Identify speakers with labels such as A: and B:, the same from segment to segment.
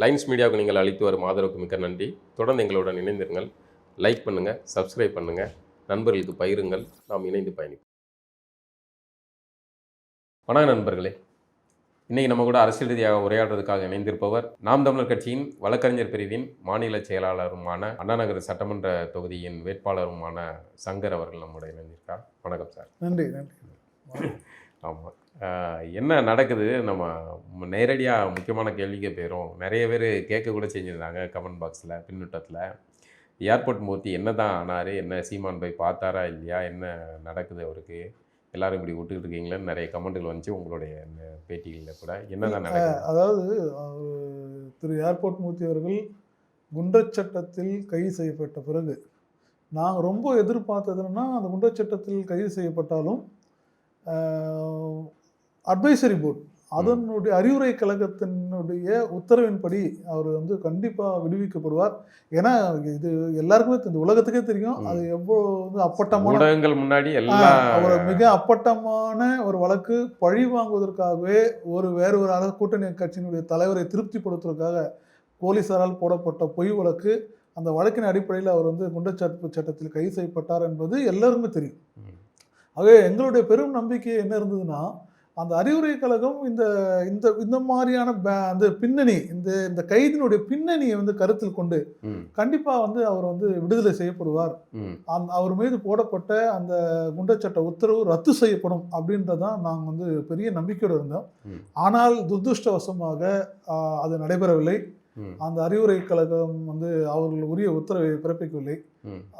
A: Lines மீடியாவுக்கு நீங்கள் அளித்து வரும் ஆதரவுக்கு மிக்க நன்றி. தொடர்ந்து எங்களுடன் இணைந்திருங்கள். லைக் பண்ணுங்கள் சப்ஸ்கிரைப் பண்ணுங்கள் நண்பர்களுக்கு பகிருங்கள். நாம் இணைந்து பயணிப்போம். வணக்கம் நண்பர்களே. இன்னைக்கு நம்ம கூட அரசியல் ரீதியாக உரையாடுறதுக்காக இணைந்திருப்பவர் நாம் தமிழர் கட்சியின் வழக்கறிஞர் பிரிவின் மாநில செயலாளருமான அண்ணாநகர் சட்டமன்ற தொகுதியின் வேட்பாளருமான சங்கர் அவர்கள் நம்முடைய இணைந்திருக்கார் வணக்கம் சார்.
B: நன்றி நன்றி.
A: ஆமாம் என்ன நடக்குது? நம்ம நேரடியாக முக்கியமான கேள்விக்கே போயிடும் நிறைய பேர் கேட்க கூட செஞ்சுருந்தாங்க கமெண்ட் பாக்ஸில் பின்னூட்டத்தில். ஏர்போர்ட் மூர்த்தி என்ன தான் ஆனார்? என்ன சீமான் போய் பார்த்தாரா இல்லையா? என்ன நடக்குது அவருக்கு? எல்லாரும் இப்படி விட்டுக்கிட்டு இருக்கீங்களேன்னு நிறைய கமெண்ட்டுகள் வந்துச்சு உங்களுடைய இந்த பேட்டிகளில் கூட. என்ன தான் நடக்குது?
B: அதாவது திரு. ஏர்போர்ட் மூர்த்தி அவர்கள் குண்டர் சட்டத்தில் கைது செய்யப்பட்ட பிறகு நாங்கள் ரொம்ப எதிர்பார்த்ததுன்னா அந்த குண்டர் சட்டத்தில் கைது செய்யப்பட்டாலும் அட்வைசரி போர்டு. அதனுடைய அறிவுரை கழகத்தினுடைய உத்தரவின்படி அவர் வந்து கண்டிப்பாக விடுவிக்கப்படுவார். ஏன்னா இது எல்லாருக்குமே இந்த உலகத்துக்கே தெரியும். அது எவ்வளோ வந்து அப்பட்டமான
A: ஊடகங்கள் முன்னாடி
B: அவர் மிக அப்பட்டமான ஒரு வழக்கு பழி வாங்குவதற்காகவே ஒரு வேறு ஒரு அரசு கூட்டணி கட்சியினுடைய தலைவரை திருப்திப்படுத்துவதற்காக போலீசாரால் போடப்பட்ட பொய் வழக்கு அந்த வழக்கின் அடிப்படையில் அவர் வந்து குண்டச்சாட்டு சட்டத்தில் கைது செய்யப்பட்டார் என்பது எல்லாருக்குமே தெரியும். ஆகவே எங்களுடைய பெரும் நம்பிக்கை என்ன இருந்ததுன்னா அந்த அறிவுரை கழகம் இந்த இந்த இந்த மாதிரியான அந்த பின்னணி இந்த இந்த கைதினுடைய பின்னணியை வந்து கருத்தில் கொண்டு கண்டிப்பாக வந்து அவர் வந்து விடுதலை செய்யப்படுவார்.
A: ம்.
B: அந்த அவர் மீது போடப்பட்ட அந்த குண்டச்சட்ட உத்தரவு ரத்து செய்யப்படும் அப்படின்றதான் நாங்கள் வந்து பெரிய நம்பிக்கையோடு இருந்தோம். ஆனால் துரதிருஷ்டவசமாக ஆஹ், அது நடைபெறவில்லை. அந்த அறிவுரை கழகம் வந்து அவர்கள் உரிய உத்தரவை பிறப்பிக்கவில்லை.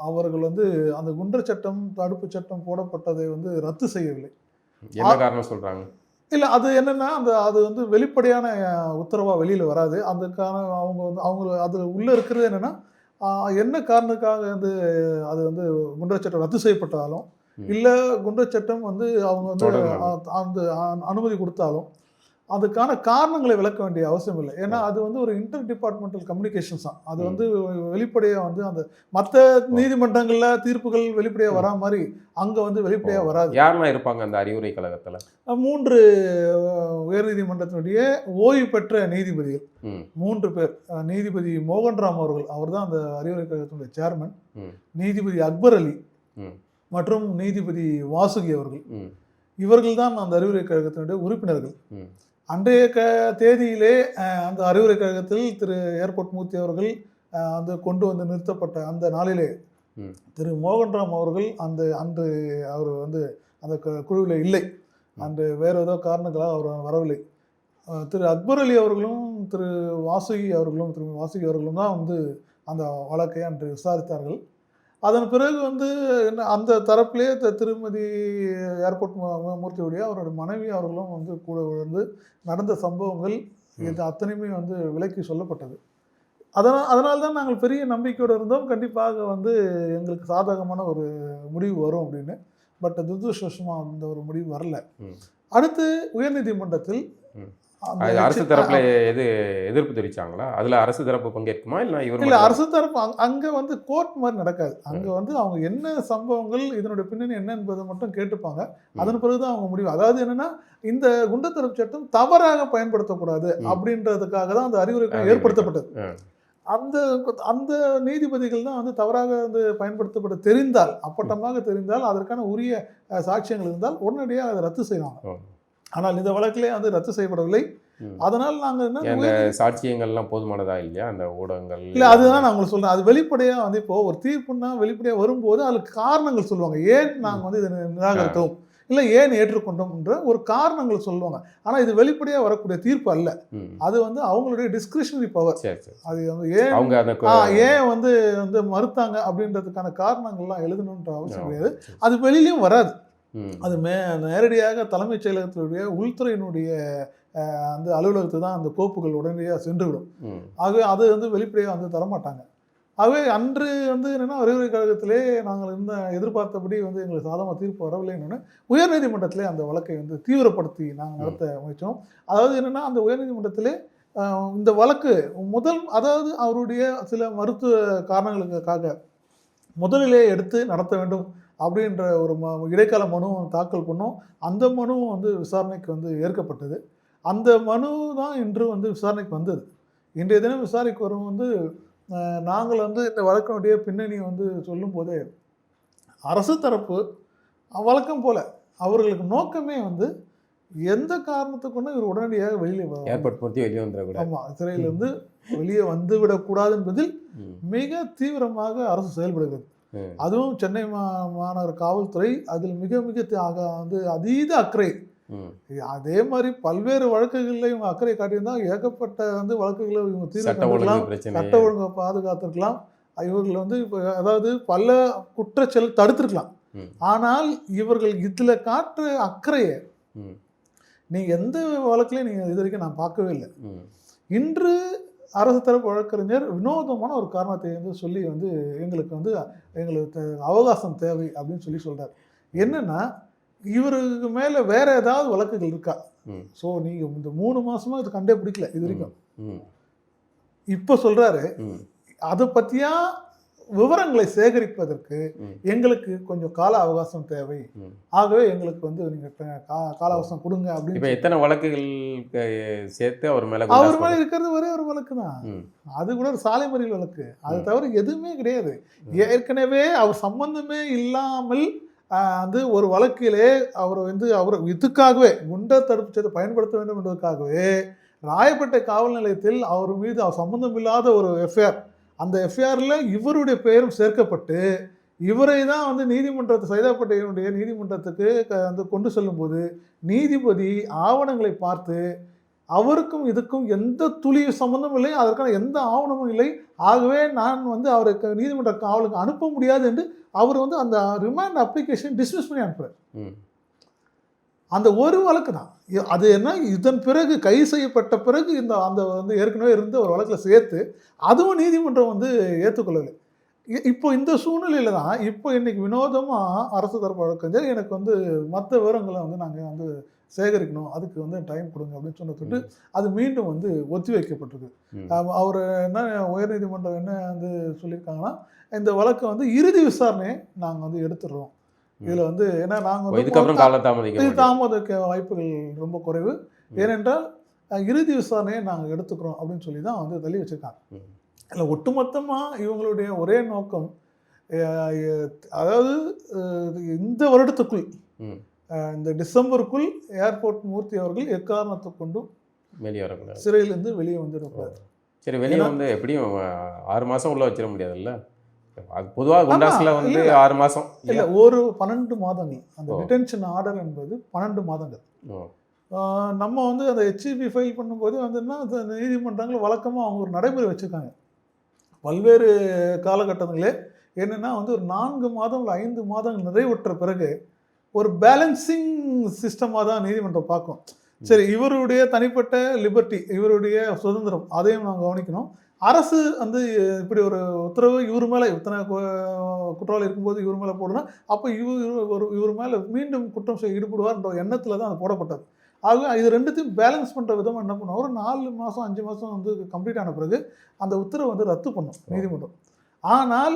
B: அவர்கள் வந்து அந்த குண்டர் சட்டம் தடுப்பு சட்டம் போடப்பட்டதை வந்து ரத்து செய்யவில்லை.
A: என்ன காரணம் சொல்கிறாங்க
B: இல்லை அது என்னன்னா அந்த அது வந்து வெளிப்படையான உத்தரவாக வெளியில் வராது. அதுக்கான அவங்க வந்து அவங்க அது உள்ளே இருக்கிறது என்னன்னா என்ன காரணத்துக்காக வந்து அது வந்து குண்டர் சட்டம் ரத்து செய்யப்பட்டாலும். இல்லை குண்டர் சட்டம் வந்து அவங்க வந்து அந்த அனுமதி கொடுத்தாலும் அதுக்கான காரணங்களை விளக்க வேண்டிய அவசியம் இல்லை. ஏன்னா அது வந்து ஒரு இன்டர் டிபார்ட்மெண்டல் கம்யூனிகேஷன்ஸ் தான். அது
A: ம்.
B: வந்து வெளிப்படையாக வந்து அந்த மற்ற நீதிமன்றங்களில் தீர்ப்புகள் வெளிப்படையாக வரா மாதிரி அங்கே வந்து வெளிப்படையாக வராது.
A: யாரெல்லாம் இருப்பாங்க அந்த அறிவுரை கழகத்தில்?
B: மூன்று அஹ், உயர்நீதிமன்றத்தினுடைய ஓய்வு பெற்ற நீதிபதிகள்.
A: ம்
B: மூன்று பேர். நீதிபதி மோகன்ராம் அவர்கள் அவர்தான் அந்த அறிவுரை கழகத்தினுடைய சேர்மன்
A: ம்
B: நீதிபதி அக்பர் அலி மற்றும் நீதிபதி வாசுகி அவர்கள். இவர்கள் தான் அந்த அறிவுரை கழகத்தினுடைய உறுப்பினர்கள். அன்றைய க தேதியிலே அந்த அறிவுரை கழகத்தில் திரு. ஏர்போர்ட் மூர்த்தி அவர்கள் வந்து கொண்டு வந்து நிறுத்தப்பட்ட அந்த நாளிலே. திரு. மோகன்ராம் அவர்கள் அந்த அன்று அவர் வந்து அந்த குழுவில் இல்லை. அன்று வேறு ஏதோ காரணங்களால் அவர் வரவில்லை. திரு. அக்பர் அலி அவர்களும் திரு. வாசுகி அவர்களும் திரு. வாசுகி அவர்களும் தான் வந்து அந்த வழக்கை அன்று விசாரித்தார்கள். அதன் பிறகு வந்து என்ன அந்த தரப்பிலே த- திருமதி ஏர்போர்ட் மூர்த்தியுடைய அவரோட மனைவி அவர்களும் வந்து கூட வந்து நடந்த சம்பவங்கள் இது அத்தனையுமே வந்து விலக்கி சொல்லப்பட்டது. அதனால் அதனால தான் நாங்கள் பெரிய நம்பிக்கையோடு இருந்தோம். கண்டிப்பாக வந்து எங்களுக்கு சாதகமான ஒரு முடிவு வரும் அப்படின்னு. பட் துரதிருஷ்டவசமாக அந்த ஒரு முடிவு வரல. அடுத்து உயர்நீதிமன்றத்தில்
A: அது அரசு தரப்புல எது எதிர்ப்பு தெரிவிச்சாங்களா அதுல அரசு தரப்பு பங்கேற்குமா இல்ல இவர்
B: இல்ல? அரசு தரப்பு அங்க- வந்து கோர்ட் மாதிரி நடக்காது அங்க வந்து அவங்க என்ன சம்பவங்கள் இதனுடைய பின்னணி என்ன என்பதை மட்டும் கேட்டுப்பாங்க அதன் பிறகுதான் அவங்க முடிவு அதாவது என்னன்னா இந்த குண்டத்தடுப்பு சட்டம் தவறாக பயன்படுத்தக்கூடாது. அப்படின்றதுக்காக தான் அந்த
A: அறிவுரை.
B: ஏற்படுத்தப்பட்டது. அந்த அந்த நீதிபதிகள் தான் வந்து தவறாக வந்து பயன்படுத்தப்பட தெரிந்தால் அப்பட்டமாக தெரிந்தால் அதற்கான உரிய சாட்சியங்கள் இருந்தால் உடனடியாக அதை ரத்து செய்வாங்க. ஆனால் இந்த வழக்கிலே வந்து ரத்து செய்யப்படவில்லை. அதனால் நாங்கள் என்ன
A: சாட்சியங்கள்லாம் போதுமானதா இல்லையா? அந்த ஊடகங்கள்
B: இல்ல அதுதான் நான் உங்களுக்கு சொல்றேன். அது வெளிப்படையா வந்து இப்போ ஒரு தீர்ப்புன்னா வெளிப்படையா வரும்போது அதுக்கு காரணங்கள் சொல்லுவாங்க. ஏன் நாங்க வந்து இதை நிராகரித்தோம்? இல்ல ஏன் ஏற்றுக்கொண்டோம்ன்ற ஒரு காரணங்கள் சொல்லுவாங்க. ஆனா இது வெளிப்படையா வரக்கூடிய தீர்ப்பு அல்ல. அது வந்து அவங்களுடைய டிஸ்கிரிஷனரி பவர் அது வந்து ஏன் ஏன் வந்து வந்து மறுத்தாங்க அப்படின்றதுக்கான காரணங்கள்லாம் எழுதணுன்ற அவசியம் கிடையாது. அது வெளியிலயும் வராது. அது மே நேரடியாக தலைமைச் செயலகத்தினுடைய உள்துறையினுடைய அந்த அலுவலகத்துக்கு தான் அந்த கோப்புகள் உடனடியாக சென்றுவிடும். ஆகவே அது வந்து வெளிப்படையாக வந்து தரமாட்டாங்க. ஆகவே அன்று வந்து என்னென்னா அறிவுரை கழகத்திலே நாங்கள் இருந்த எதிர்பார்த்தபடி வந்து எங்களுக்கு சாதமாக தீர்ப்பு வரவில்லைன்னு உயர்நீதிமன்றத்திலே அந்த வழக்கை வந்து தீவிரப்படுத்தி நாங்கள் நடத்த முயற்சித்தோம். அதாவது என்னென்னா அந்த உயர்நீதிமன்றத்திலே இந்த வழக்கு முதல் அதாவது அவருடைய சில மருத்துவ காரணங்களுக்காக முதலிலே எடுத்து நடத்த வேண்டும். அப்படின்ற ஒரு ம இடைக்கால மனு தாக்கல் பண்ணோம். அந்த மனுவும் வந்து விசாரணைக்கு வந்து ஏற்கப்பட்டது. அந்த மனு தான் இன்று வந்து விசாரணைக்கு வந்தது. இன்றைய தினம் விசாரிக்க வரும் வந்து நாங்கள் வந்து இந்த வழக்கினுடைய பின்னணி வந்து சொல்லும்போதே அரசு தரப்பு வழக்கம் போல அவர்களுக்கு நோக்கமே வந்து எந்த காரணத்தை கொண்டு இவர் உடனடியாக வெளியே
A: ஏர்போர்ட் மூர்த்தி வெளியே வந்துடக்கூடாது.
B: ஆமாம் சிறையிலிருந்து வெளியே வந்து விடக்கூடாது என்பதில். மிக தீவிரமாக அரசு செயல்படுகிறது. அதுவும் சென்னை மாநகர காவல்துறை அதில் மிக மிக வந்து அதீத அக்கறை. அதே மாதிரி பல்வேறு வழக்குகளில் இவங்க அக்கறை காட்டியிருந்தா ஏகப்பட்ட வந்து வழக்குகளை இவங்க தீர்வு
A: சட்ட ஒழுங்கு
B: பாதுகாத்திருக்கலாம் இவர்கள் வந்து இப்போ அதாவது பல குற்றச்செயல் தடுத்திருக்கலாம். ஆனால் இவர்கள் இதில் காட்டுற அக்கறையை. நீங்கள் எந்த வழக்குலையும் நீங்கள் இது வரைக்கும் நான் பார்க்கவே இல்லை. இன்று அரசு தரப்பு வழக்கறிஞர் வினோதமான ஒரு காரணத்தை வந்து சொல்லி வந்து எங்களுக்கு வந்து எங்களுக்கு அவகாசம் தேவை அப்படின்னு சொல்லி சொல்றாரு என்னன்னா இவருக்கு மேலே வேற ஏதாவது வழக்குகள் இருக்கா. ஸோ நீங்கள் இந்த மூணு மாசமா இது கண்டே பிடிக்கல இது வரைக்கும். இப்போ சொல்றாரு
A: ம்.
B: அதை பற்றியா விவரங்களை சேகரிப்பதற்கு. எங்களுக்கு கொஞ்சம் கால அவகாசம் தேவை. ஆகவே எங்களுக்கு வந்து நீங்கள் கால அவகாசம் கொடுங்க அப்படின்னு
A: எத்தனை வழக்குகள் சேர்த்து அவர் மேல
B: அவர் மேலே இருக்கிறது ஒரே ஒரு வழக்கு தான். அது கூட ஒரு சாலை மறியல் வழக்கு அது. தவிர எதுவுமே கிடையாது. ஏற்கனவே அவர் சம்பந்தமே இல்லாமல் வந்து ஒரு வழக்கிலே அவர் வந்து அவர் இதுக்காகவே குண்டர் தடுப்பு சட்டத்தை பயன்படுத்த வேண்டும் என்பதற்காகவே ராயப்பேட்டை காவல் நிலையத்தில் அவர் மீது அவர் சம்பந்தம் இல்லாத ஒரு எஃப்ஐஆர் அந்த எஃப்ஐஆரில் இவருடைய பெயரும் சேர்க்கப்பட்டு இவரை தான் வந்து நீதிமன்றத்தை சைதாப்பேட்டையினுடைய நீதிமன்றத்துக்கு க- வந்து கொண்டு செல்லும்போது நீதிபதி ஆவணங்களை பார்த்து அவருக்கும் இதுக்கும் எந்த துளி சம்பந்தமும் இல்லை அதற்கான எந்த ஆவணமும் இல்லை ஆகவே நான் வந்து அவருக்கு நீதிமன்ற காவலுக்கு அனுப்ப முடியாது என்று அவர் வந்து அந்த ரிமாண்ட் அப்ளிகேஷன் டிஸ்மிஸ் பண்ணி அனுப்புறார்
A: ம்.
B: அந்த ஒரு வழக்கு தான் அது என்ன இதன் பிறகு கை செய்யப்பட்ட பிறகு இந்த அந்த வந்து ஏற்கனவே இருந்த ஒரு வழக்கில் சேர்த்து அதுவும் நீதிமன்றம் வந்து ஏற்றுக்கொள்ளலை இப்போ இந்த சூழ்நிலையில தான் இப்போ இன்னைக்கு வினோதமாக அரசு தரப்பு வழக்கறிஞர் எனக்கு வந்து மற்ற விவரங்களை வந்து நாங்கள் வந்து சேகரிக்கணும் அதுக்கு வந்து டைம் கொடுங்க அப்படின்னு சொன்னதுட்டு அது மீண்டும் வந்து ஒத்தி வைக்கப்பட்டிருக்கு. அவர் என்ன உயர்நீதிமன்றம் என்ன வந்து சொல்லியிருக்காங்கன்னா இந்த வழக்கை வந்து இறுதி விசாரணையை நாங்கள் வந்து எடுத்துடுறோம். இதில் வந்து ஏன்னா நாங்கள்
A: இதுக்கப்புறம் காலதாமதிக்க.
B: தாமதிக்க வாய்ப்புகள் ரொம்ப குறைவு. ஏனென்றால் இறுதி விசாரணையை நாங்கள் எடுத்துக்கிறோம் அப்படின்னு சொல்லி தான் வந்து தள்ளி வச்சிருக்காங்க. இல்லை ஒட்டுமொத்தமாக இவங்களுடைய ஒரே நோக்கம் அதாவது இந்த வருடத்துக்குள் இந்த டிசம்பருக்குள் ஏர்போர்ட் மூர்த்தி அவர்கள் எக்காரணத்தை கொண்டும்
A: வெளியே வரக்கூடாது
B: சிறையிலிருந்து வெளியே வந்துடக்கூடாது.
A: சரி வெளியே வந்து எப்படியும் ஆறு மாசம் உள்ள வச்சிட முடியாதுல்ல? அது பொதுவாக குண்டாஸ்ல வந்து. ஆறு மாசம்.
B: இல்லை ஒரு பன்னெண்டு மாதங்கள் அந்த. டிடென்ஷன் ஆர்டர் என்பது பன்னெண்டு மாதங்கள். நம்ம வந்து அந்த ஹெச்இபி ஃபைல் பண்ணும்போது வந்துன்னா அந்த நீதிமன்றங்கள் வழக்கமாக அவங்க ஒரு நடைமுறை வச்சுருக்காங்க. பல்வேறு காலகட்டங்களே என்னென்னா வந்து ஒரு நான்கு மாதம் இல்லை ஐந்து மாதங்கள் நிறைவுற்ற பிறகு ஒரு பேலன்சிங் சிஸ்டமாக தான் நீதிமன்றம் பார்க்கும். சரி இவருடைய தனிப்பட்ட லிபர்ட்டி இவருடைய சுதந்திரம் அதையும் நாம் கவனிக்கணும். அரசு வந்து இப்படி ஒரு உத்தரவு இவர் மேலே இத்தனை குற்றவாளி இருக்கும்போது இவர் மேலே போடணும் அப்போ இவர் ஒரு இவர் மேலே மீண்டும் குற்றம் செய்ய ஈடுபடுவார்ன்ற எண்ணத்தில் தான் அது போடப்பட்டது. ஆக இது ரெண்டுத்தையும் பேலன்ஸ் பண்ணுற விதமாக என்ன பண்ணுவோம் ஒரு நாலு மாதம் அஞ்சு மாதம் வந்து கம்ப்ளீட் ஆன பிறகு அந்த உத்தரவை வந்து ரத்து பண்ணும் நீதிமன்றம். ஆனால்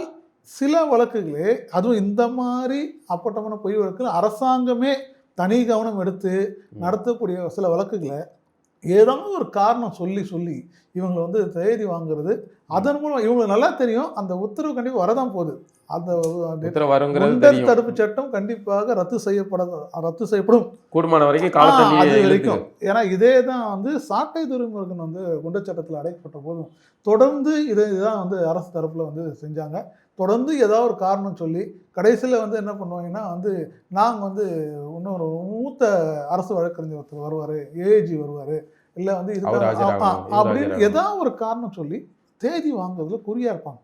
B: சில வழக்குகளே அதுவும் இந்த மாதிரி அப்பட்டமான பொய் வழக்குகள் அரசாங்கமே தனி கவனம் எடுத்து நடத்தக்கூடிய சில வழக்குகளை ஏதாவது ஒரு காரணம் சொல்லி சொல்லி இவங்களை வந்து தேதி வாங்குறது அதன் மூலம் இவங்களுக்கு நல்லா தெரியும் அந்த உத்தரவு கண்டிப்பாக வரதான் போகுது. அந்த குண்டர் தடுப்பு சட்டம் கண்டிப்பாக ரத்து செய்யப்பட ரத்து செய்யப்படும்.
A: கூடுமான வரைக்கும்
B: அது வரைக்கும். ஏன்னா இதே தான் வந்து சாட்டை துறைமுருகன் வந்து குண்டர் சட்டத்தில் அடைக்கப்பட்ட போதும். தொடர்ந்து இதை தான் வந்து அரசு தரப்பில் வந்து செஞ்சாங்க. தொடர்ந்து ஏதாவது ஒரு காரணம் சொல்லி கடைசியில் வந்து என்ன பண்ணுவாங்கன்னா வந்து நாங்கள் வந்து இன்னொரு மூத்த அரசு வழக்கறிஞர் ஒருத்தர் வருவார் ஏஏஜி வருவார் இல்லை வந்து
A: இவர்
B: அப்படின்னு. ஏதாவது ஒரு காரணம் சொல்லி தேதி வாங்குறதுல குறியா இருப்பாங்க.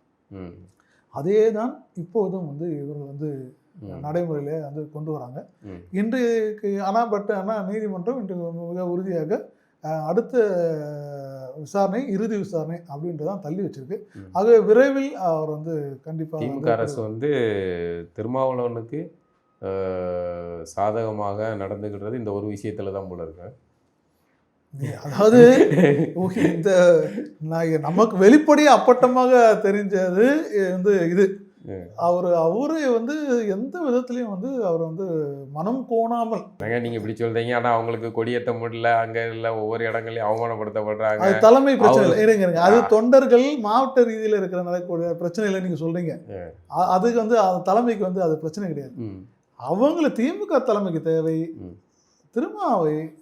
B: அதே தான் இப்போதும் வந்து இவர்கள் வந்து. நடைமுறையிலே வந்து கொண்டு வராங்க. இன்றைக்கு ஆனால் பட் ஆனால் நீதிமன்றம் இன்று மிக உறுதியாக அடுத்த விசாரணை இறுதி விசாரணை அப்படின்றதான் தள்ளி வச்சிருக்கு. ஆகவே விரைவில் அவர் வந்து கண்டிப்பாக
A: திமுக அரசு வந்து திருமாவளவனுக்கு சாதகமாக நடந்துக்கிட்டது இந்த ஒரு விஷயத்துல தான் போல இருக்கு
B: அதாவது இந்த நமக்கு வெளிப்படையாக அப்பட்டமாக தெரிஞ்சது வந்து இது. அவர் அவரே வந்து எந்த விதத்துலையும் வந்து அவர் வந்து மனம் கோணாமல்
A: ஏங்க நீங்க இப்படி சொல்றீங்க? ஆனா அவங்களுக்கு கொடியேற்ற முடியல. அங்க இல்ல ஒவ்வொரு இடங்களையும் அவமானப்படுத்தப்படுறாங்க.
B: அது தலைமை பிரச்சனை இல்லை. இருங்க இருங்க. அது. தொண்டர்கள் மாவட்ட ரீதியில் இருக்கிற நடக்கக்கூடிய பிரச்சனைகளை நீங்க சொல்றீங்க.
A: ஆ.
B: அ- அதுக்கு வந்து தலைமைக்கு வந்து அது பிரச்சனை கிடையாது. அவங்கள திமுக தலைமைக்கு தேவை. திருமாவை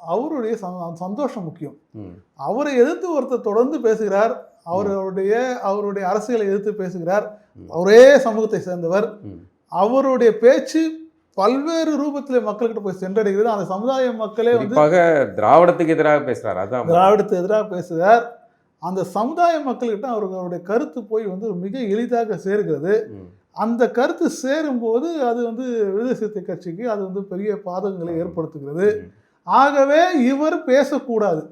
B: அவருடைய சந்தோஷம் முக்கியம். அவரை எதிர்த்து ஒருத்தர் தொடர்ந்து பேசுகிறார். அவருடைய அவருடைய அரசியலை எதிர்த்து பேசுகிறார். ஒரே சமூகத்தை சேர்ந்தவர். அவருடைய பேச்சு பல்வேறு ரூபத்தில் மக்கள்கிட்ட போய் சென்றடைகிறது. அந்த சமுதாய மக்களே வந்து
A: திராவிடத்துக்கு எதிராக பேசுறாரு. அதான்
B: திராவிடத்துக்கு எதிராக பேசுகிறார். அந்த சமுதாய மக்கள்கிட்ட அவருக்கு அவருடைய கருத்து போய் வந்து மிக எளிதாக சேர்கிறது. அந்த கருத்து சேரும்போது அது வந்து விடுதலை சிறுத்தை கட்சிக்கு அது வந்து பெரிய பாதகங்களை ஏற்படுத்துகிறது. ஆகவே இவர் பேசக்கூடாது.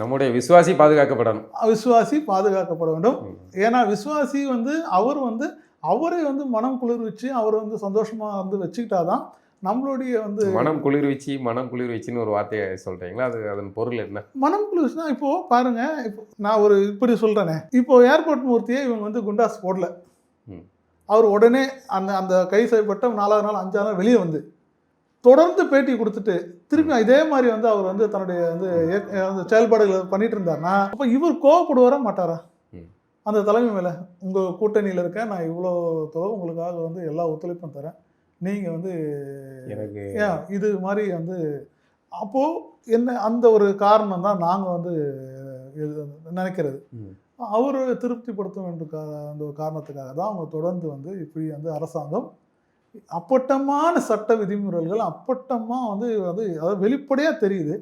A: நம்முடைய விசுவாசி பாதுகாக்கப்படணும்.
B: விசுவாசி பாதுகாக்கப்பட வேண்டும். ஏன்னா விசுவாசி வந்து அவர் வந்து அவரை வந்து மனம் குளிர்விச்சு அவர் வந்து சந்தோஷமா வந்து வச்சுக்கிட்டாதான் நம்மளுடைய வந்து
A: மனம் குளிர்விச்சு மனம் குளிர்விச்சுன்னு ஒரு வார்த்தையை சொல்றீங்களா? அது அதன் பொருள் என்ன?
B: மனம் குளிர்ச்சுன்னா இப்போ பாருங்க இப்போ நான் ஒரு இப்படி சொல்றேனே. இப்போ ஏர்போர்ட் மூர்த்தியை இவங்க வந்து குண்டாஸ் போடல. அவர் உடனே அந்த அந்த கை செய்யப்பட்ட நாலாவது நாள் அஞ்சாவது நாள் வெளியே வந்து. தொடர்ந்து பேட்டி கொடுத்துட்டு திருப்பி இதே மாதிரி வந்து அவர் வந்து தன்னுடைய வந்து செயல்பாடுகளை பண்ணிட்டு இருந்தாருன்னா அப்போ இவர் கோவப்படுவாரா மாட்டாரா. அந்த தலைமை மேலே உங்கள் கூட்டணியில் இருக்கேன் நான் இவ்வளோ தொலை உங்களுக்காக வந்து எல்லா ஒத்துழைப்பும் தரேன். நீங்கள் வந்து
A: எனக்கு
B: ஏன் இது மாதிரி வந்து அப்போது என்ன அந்த ஒரு காரணம் தான் நாங்கள் வந்து நினைக்கிறது. அவர் திருப்திப்படுத்த வேண்டும் கா அந்த ஒரு காரணத்துக்காக தான் அவங்க தொடர்ந்து வந்து இப்படி வந்து அரசாங்கம் அப்பட்டமான சட்ட விதிமுறைகள் அப்பட்டமாக வந்து அது அதாவது வெளிப்படையாக தெரியுது.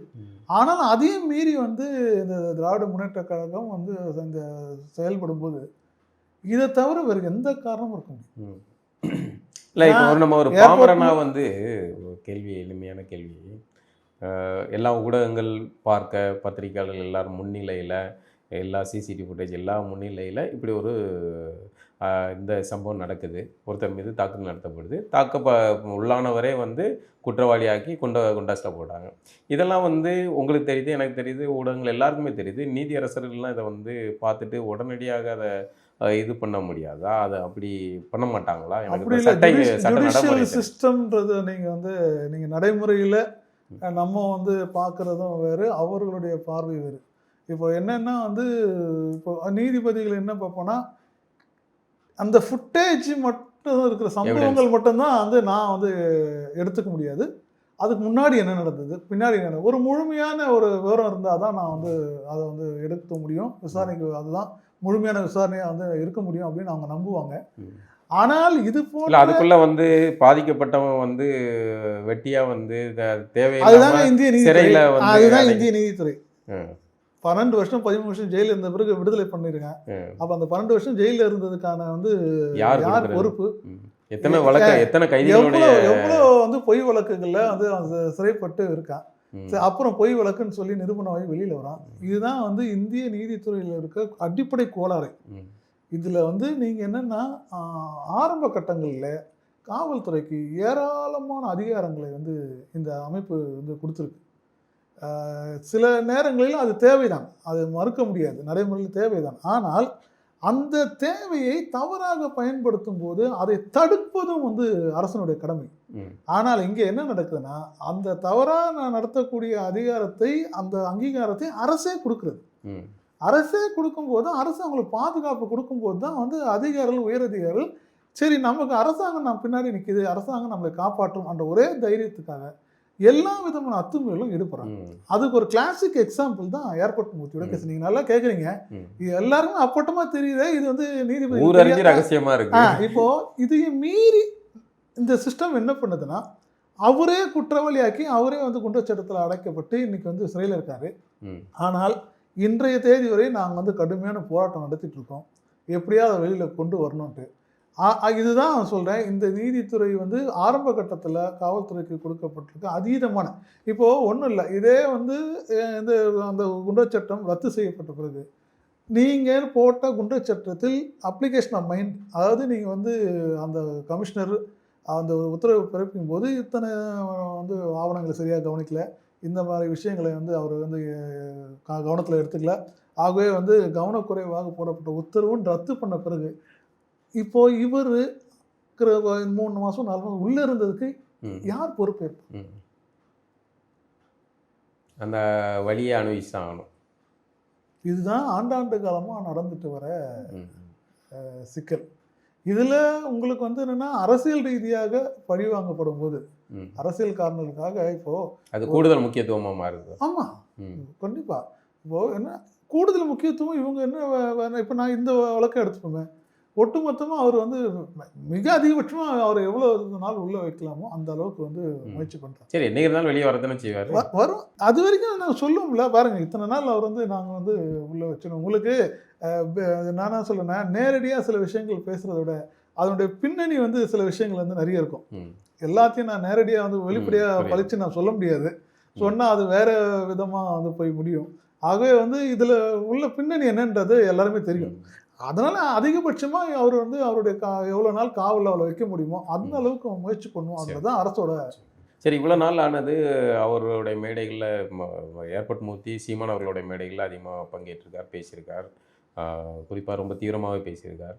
B: ஆனால் அதையும் மீறி வந்து இந்த திராவிட முன்னேற்ற கழகம் வந்து இந்த செயல்படும் போது இதை தவிர வேறு எந்த காரணமும் இருக்க முடியும்
A: ம். இல்ல இப்போ ஒரு நம்ம ஒரு
B: airport
A: பாமரனா வந்து கேள்வி எளிமையான கேள்வி. எல்லா ஊடகங்கள் பார்க்க பத்திரிகையாளர்கள் எல்லாரும் முன்னிலையில் எல்லா சிசிடிவி ஃபுட்டேஜ் எல்லா முன்னிலையில் இப்படி ஒரு இந்த சம்பவம் நடக்குது. ஒருத்தர் மீது தாக்குதல் நடத்தப்படுது. தாக்க உள்ளானவரே வந்து குற்றவாளியாக்கி குண்ட குண்டாஸ்டில் போட்டாங்க. இதெல்லாம் வந்து உங்களுக்கு தெரியுது எனக்கு தெரியுது ஊடகங்கள் எல்லாருக்குமே தெரியுது. நீதியரசர்கள்லாம் இதை வந்து பார்த்துட்டு உடனடியாக அதை இது பண்ண முடியாதா? அதை அப்படி பண்ண மாட்டாங்களா? எனக்கு சட்ட சட்ட.
B: சிஸ்டம்ன்றது நீங்கள் வந்து நீங்கள் நடைமுறையில் நம்ம வந்து பார்க்குறதும் வேறு அவர்களுடைய பார்வை வேறு. இப்போ என்னென்னா வந்து இப்போ நீதிபதிகள் என்ன பார்ப்போன்னா அந்த ஃபுட்டேஜ் மட்டும் இருக்கிற சம்பவங்கள் மட்டும்தான் வந்து நான் வந்து எடுத்துக்க முடியாது. அதுக்கு முன்னாடி என்ன நடந்தது? பின்னாடி என்ன? ஒரு முழுமையான ஒரு விவரம் இருந்தால் தான் நான் வந்து அதை வந்து எடுக்க முடியும். விசாரணைக்கு அதுதான் முழுமையான விசாரணையாக வந்து இருக்க முடியும் அப்படின்னு அவங்க நம்புவாங்க. ஆனால் இது போல
A: அதுக்குள்ள வந்து பாதிக்கப்பட்டவன் வந்து வெட்டியா வந்து த-
B: அதுதாங்க இந்திய நீதித்துறை. அதுதான் இந்திய நீதித்துறை. பன்னெண்டு வருஷம் பதிமூணு வருஷம் ஜெயில இருந்த பிறகு விடுதலை பண்ணிருக்கேன் அப்ப அந்த பன்னெண்டு வருஷம் ஜெயில இருந்ததுக்கான வந்து
A: யார்?
B: பொறுப்பு.
A: எத்தனை வழக்கு எத்தனை கைதிகளுடைய
B: எவ்வளவு வந்து பொய் வழக்குகள்ல வந்து சிறைப்பட்டு இருக்கான் அப்புறம் பொய் வழக்குன்னு சொல்லி நிரூபணமாகி வெளியில வரான். இதுதான் வந்து இந்திய நீதித்துறையில இருக்க அடிப்படை கோளாறு. இதுல வந்து நீங்க என்னன்னா ஆரம்ப கட்டங்கள்ல காவல்துறைக்கு ஏராளமான அதிகாரங்களை வந்து இந்த அமைப்பு வந்து கொடுத்துருக்கு. சில நேரங்களில் அது தேவைதான். அது மறுக்க முடியாது. நடைமுறையில் தேவைதான். ஆனால் அந்த தேவையை தவறாக பயன்படுத்தும் போது அதை தடுப்பதும் வந்து அரசனுடைய கடமை. ஆனால் இங்கே என்ன நடக்குதுன்னா அந்த தவறாக நடத்தக்கூடிய அதிகாரத்தை அந்த அங்கீகாரத்தை அரசே கொடுக்குறது. அரசே கொடுக்கும்போது அரசு அவங்களுக்கு பாதுகாப்பு கொடுக்கும்போது தான் வந்து அதிகாரிகள் உயரதிகாரிகள் சரி நமக்கு அரசாங்கம் நம்ம பின்னாடி நிற்கிது அரசாங்கம் நம்மளை காப்பாற்றும் என்ற ஒரே தைரியத்துக்காக எல்லா விதமான அத்துமீறலும் ஈடுபடுறாங்க. அதுக்கு ஒரு கிளாசிக் எக்ஸாம்பிள் தான் ஏர்போர்ட் மூர்த்தியோட கேஸ் நீங்க நல்லா கேக்குறீங்க. இது எல்லாருமே அப்பட்டமா தெரியுதே இது வந்து நீதிபதி?
A: ரகசியமா இருக்கு.
B: இப்போ இதையும் மீறி இந்த சிஸ்டம் என்ன பண்ணுதுன்னா அவரே குற்றவாளியாக்கி அவரே வந்து குற்றச்சட்டத்தில் அடைக்கப்பட்டு இன்னைக்கு வந்து சிறையில் இருக்காரு. ஆனால் இன்றைய தேதி வரை நாங்கள் வந்து கடுமையான போராட்டம் நடத்திட்டு இருக்கோம். எப்படியாவது வெளியில் கொண்டு வரணும்ட்டு இதுதான் நான் சொல்கிறேன் இந்த நீதித்துறை வந்து ஆரம்ப கட்டத்தில் காவல்துறைக்கு கொடுக்கப்பட்டிருக்கு அதீதமான. இப்போது ஒன்றும் இல்லை. இதே வந்து இந்த அந்த குண்டச்சட்டம் ரத்து செய்யப்பட்ட பிறகு நீங்கள் போட்ட குண்டச்சட்டத்தில் அப்ளிகேஷன் ஆஃப் மைண்ட் அதாவது நீங்கள் வந்து அந்த கமிஷனர் அந்த உத்தரவு பிறப்பிக்கும் போது இத்தனை வந்து ஆவணங்களை சரியாக கவனிக்கல. இந்த மாதிரி விஷயங்களை வந்து அவர் வந்து கவனத்தில் எடுத்துக்கல. ஆகவே வந்து கவனக்குறைவாக போடப்பட்ட உத்தரவும் ரத்து பண்ண பிறகு இப்போ இவர் மூணு மாசம் நாலு மாசம் உள்ள இருந்ததுக்கு யார் பொறுப்பேற்பு.
A: அந்த வழியை அனுபவிச்சு தான் ஆகணும்
B: இதுதான் ஆண்டாண்டு காலமா நடந்துட்டு வர சிக்கல். இதுல உங்களுக்கு வந்து என்னன்னா அரசியல் ரீதியாக பழி வாங்கப்படும் போது. அரசியல் காரணங்களுக்காக இப்போ
A: அது கூடுதல் முக்கியத்துவமாக மாறுது.
B: ஆமா.
A: ம்,
B: கண்டிப்பா. இப்போ என்ன கூடுதல் முக்கியத்துவம் இவங்க என்ன இப்போ நான் இந்த வழக்கை எடுத்துப்போமே ஒட்டுமொத்தமா அவர் வந்து மிக அதிகபட்சமா அவர் எவ்வளவு நாள் உள்ள வைக்கலாமோ அந்த அளவுக்கு வந்து முயற்சி பண்றாங்க
A: சரி என்னைக்கு வெளியே வரதானே செய்வார்?
B: வரும். அது வரைக்கும் நாங்கள் சொல்லுவோம்ல பாருங்க இத்தனை நாள் அவர் வந்து நாங்கள் வந்து உள்ள வச்சிடும் உங்களுக்கு நானா சொல்லுனேன்னா நேரடியாக சில விஷயங்கள் பேசுறதை விட அதனுடைய பின்னணி வந்து சில விஷயங்கள் வந்து நிறைய இருக்கும். எல்லாத்தையும் நான் நேரடியாக வந்து வெளிப்படையாக. பழிச்சு நான் சொல்ல முடியாது. சொன்னா அது வேற விதமா வந்து போய் முடியும். ஆகவே வந்து இதுல உள்ள பின்னணி என்னன்றது எல்லாருமே தெரியும். அதனால அதிகபட்சமா அவர் வந்து அவருடைய கா எவ்வளவு நாள் காவலில் அவளை வைக்க முடியுமோ அந்த அளவுக்கு அவன் முயற்சி பண்ணுவோம். அதுதான் அரசோட
A: சரி இவ்வளோ நாள் ஆனது அவர்களுடைய மேடைகளில் ஏர்போர்ட் மூர்த்தி சீமான் அவர்களுடைய மேடைகளில் அதிகமாக பங்கேற்றிருக்கார் பேசியிருக்கார். குறிப்பாக ரொம்ப தீவிரமாகவே பேசியிருக்கார்.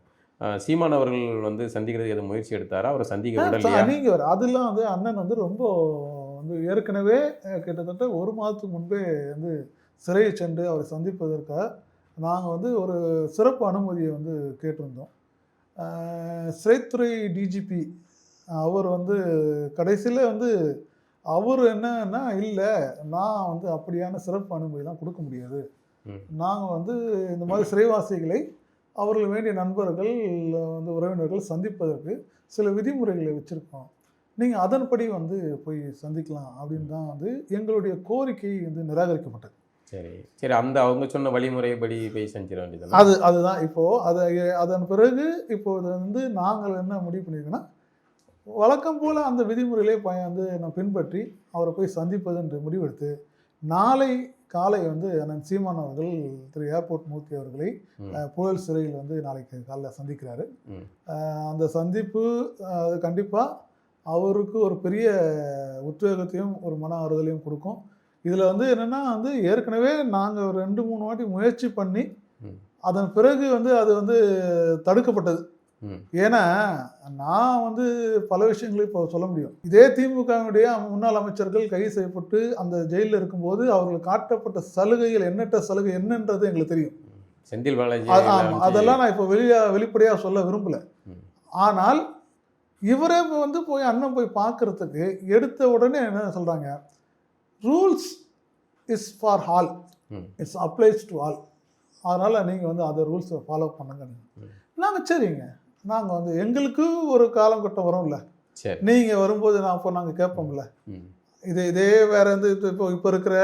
A: சீமான் அவர்கள் வந்து சந்திக்கிறதுக்கு எதுவும் முயற்சி எடுத்தாரா? அவரை சந்திக்க விடலையா?
B: நீங்க வர அதெல்லாம் வந்து அண்ணன் வந்து ரொம்ப வந்து ஏற்கனவே கிட்டத்தட்ட ஒரு மாதத்துக்கு முன்பே வந்து சிறையை சென்று அவரை சந்திப்பதற்காக நாங்கள் வந்து ஒரு சிறப்பு அனுமதியை வந்து கேட்டிருந்தோம். சிறைத்துறை டிஜிபி அவர் வந்து கடைசியில் வந்து அவர் என்னன்னா இல்லை நான் வந்து அப்படியான சிறப்பு அனுமதிலாம் கொடுக்க முடியாது. நாங்கள் வந்து இந்த மாதிரி சிறைவாசிகளை அவர்கள் வேண்டிய நண்பர்கள் வந்து உறவினர்கள் சந்திப்பதற்கு சில விதிமுறைகளை வச்சுருக்கோம். நீங்கள் அதன்படி வந்து போய் சந்திக்கலாம் அப்படின்னு தான் வந்து எங்களுடைய கோரிக்கை வந்து நிராகரிக்கப்பட்டது.
A: சரி. சரி அந்த அவங்க சொன்ன வழிமுறைப்படி போய் செஞ்சிட வேண்டியது
B: அது அதுதான். இப்போது அதை அதன் பிறகு இப்போது வந்து நாங்கள் என்ன முடிவு பண்ணியிருக்கோன்னா வழக்கம் போல் அந்த விதிமுறைகளே ப வந்து நான் பின்பற்றி அவரை போய் சந்திப்பது என்று முடிவெடுத்து நாளை காலை வந்து அண்ணன் சீமான் அவர்கள் திரு. ஏர்போர்ட் மூர்த்தி அவர்களை புழல் சிறையில் வந்து நாளைக்கு காலைல சந்திக்கிறாரு. அந்த சந்திப்பு அது கண்டிப்பாக அவருக்கு ஒரு பெரிய உத்வேகத்தையும் ஒரு மன ஆறுதலையும் கொடுக்கும். இதில் வந்து என்னென்னா வந்து ஏற்கனவே நாங்கள் ஒரு ரெண்டு மூணு வாட்டி முயற்சி பண்ணி. அதன் பிறகு வந்து அது வந்து தடுக்கப்பட்டது. ஏன்னா நான் வந்து பல விஷயங்களை இப்போ சொல்ல முடியும் இதே திமுகவுடைய முன்னாள் அமைச்சர்கள் கைது செய்யப்பட்டு அந்த ஜெயிலில் இருக்கும்போது அவர்களுக்கு காட்டப்பட்ட சலுகைகள் எண்ணற்ற சலுகை என்னன்றது எங்களுக்கு தெரியும்
A: செந்தில் பாலாஜி
B: அதெல்லாம் நான் இப்போ வெளியா வெளிப்படையாக சொல்ல விரும்பல. ஆனால் இவரே வந்து போய் அண்ணன் போய் பார்க்கறதுக்கு எடுத்த உடனே என்ன சொல்றாங்க rules is for all. It's applies to all அதனால நீங்க வந்து அந்த ரூல்ஸை ஃபாலோ பண்ணுங்க.
A: ம்.
B: நாங்க சரிங்க. நாங்க வந்து எங்களுக்கு ஒரு காலகட்டம் வரும்ல.
A: சரி.
B: நீங்க வரும்போது நான் அப்போ நாங்க கேட்போம்ல. இது இதே வேற வந்து இப்போ இப்போ இப்போ இருக்கிற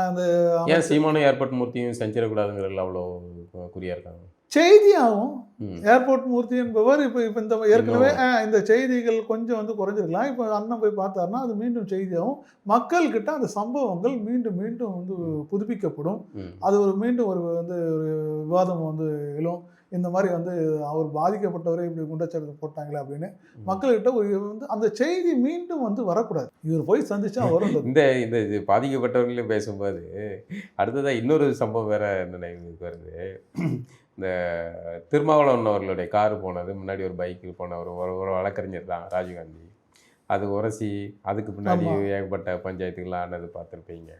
B: அந்த
A: ஏன் சீமானும் ஏர்போர்ட் மூர்த்தியும் செஞ்சிடக்கூடாதுங்கிறதுல அவ்வளோ குறியா இருக்காங்க?
B: செய்தியாகும். ஏர்போர்ட் மூர்த்தி என்பவர் இப்போ இப்போ இந்த ஏற்கனவே இந்த செய்திகள் கொஞ்சம் வந்து குறைஞ்சிருக்கலாம். இப்போ அண்ணன் போய் பார்த்தாருன்னா அது மீண்டும் செய்தியாகும் மக்கள்கிட்ட அந்த சம்பவங்கள் மீண்டும் மீண்டும் வந்து புதுப்பிக்கப்படும். அது ஒரு மீண்டும் ஒரு வந்து ஒரு விவாதம் வந்து எழும். இந்த மாதிரி வந்து அவர் பாதிக்கப்பட்டவரை இப்படி குண்டச்சாட்டு போட்டாங்களே அப்படின்னு மக்கள்கிட்ட ஒரு வந்து அந்த செய்தி மீண்டும் வந்து வரக்கூடாது. இவர் போய் சந்திச்சா வரும்
A: இந்த இந்த பாதிக்கப்பட்டவர்களையும் பேசும்போது அடுத்ததாக இன்னொரு சம்பவம் வேற நினைவுக்கு வருது? இந்த திருமாவளவன் அவர்களுடைய கார் போனது முன்னாடி ஒரு பைக்கில் போன ஒரு ஒரு- வழக்கறிஞர் தான் ராஜீவ்காந்தி அது உரசி அதுக்கு பின்னாடி. ஏகப்பட்ட பஞ்சாயத்துக்கெல்லாம் ஆனது பார்த்துருப்பீங்க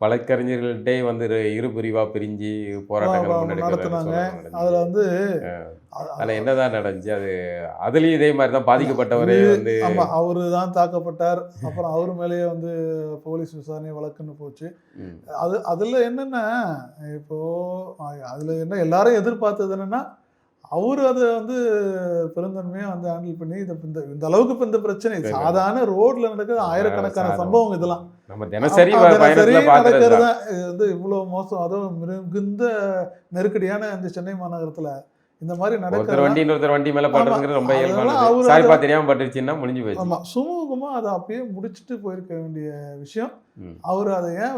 A: வழக்கறிஞர்கள்ட்டே வந்து இரு- இரு பிரிவா பிரிஞ்சு போராட்டங்கள்
B: நடத்துனாங்க. அதில் வந்து
A: அதுல என்னதான் நடந்துச்சு அது அதுலயும் இதே மாதிரி தான் பாதிக்கப்பட்டவரே வந்து
B: ஆமா அவரு தான் தாக்கப்பட்டார். அப்புறம் அவர் மேலேயே வந்து போலீஸ் விசாரணை வழக்குன்னு போச்சு. அது அதுல என்னன்னா இப்போ அ- அதுல என்ன எல்லாரும் எதிர்பார்த்தது என்னன்னா அவரு அதை வந்து பெருந்தன்மையா வந்து ஹேண்டில் பண்ணி இதை இந்த இந்த அளவுக்கு இப்ப இந்த பிரச்சனை. சாதாரண ரோட்ல நடக்கிற ஆயிரக்கணக்கான. சம்பவம் இதெல்லாம்
A: நம்ம தினசரி
B: நடக்கிறது தான். இது வந்து இவ்வளவு மோசம் அதுவும் மிகுந்த நெருக்கடியான இந்த சென்னை மாநகரத்துல இந்த மாதிரி நடக்கிறது
A: வண்டி இன்னொருத்தர் வண்டி மேல படுறதுங்கிறது ரொம்ப இயல்பானது சாரிப்பா
B: அதை-
A: தெரியாம பட்டுருச்சுன்னா முடிஞ்சு போயிடுச்சு.
B: ஆமா சுமூகமா அதை அப்படியே முடிச்சுட்டு போயிருக்க வேண்டிய விஷயம். அவர் அதை ஏன்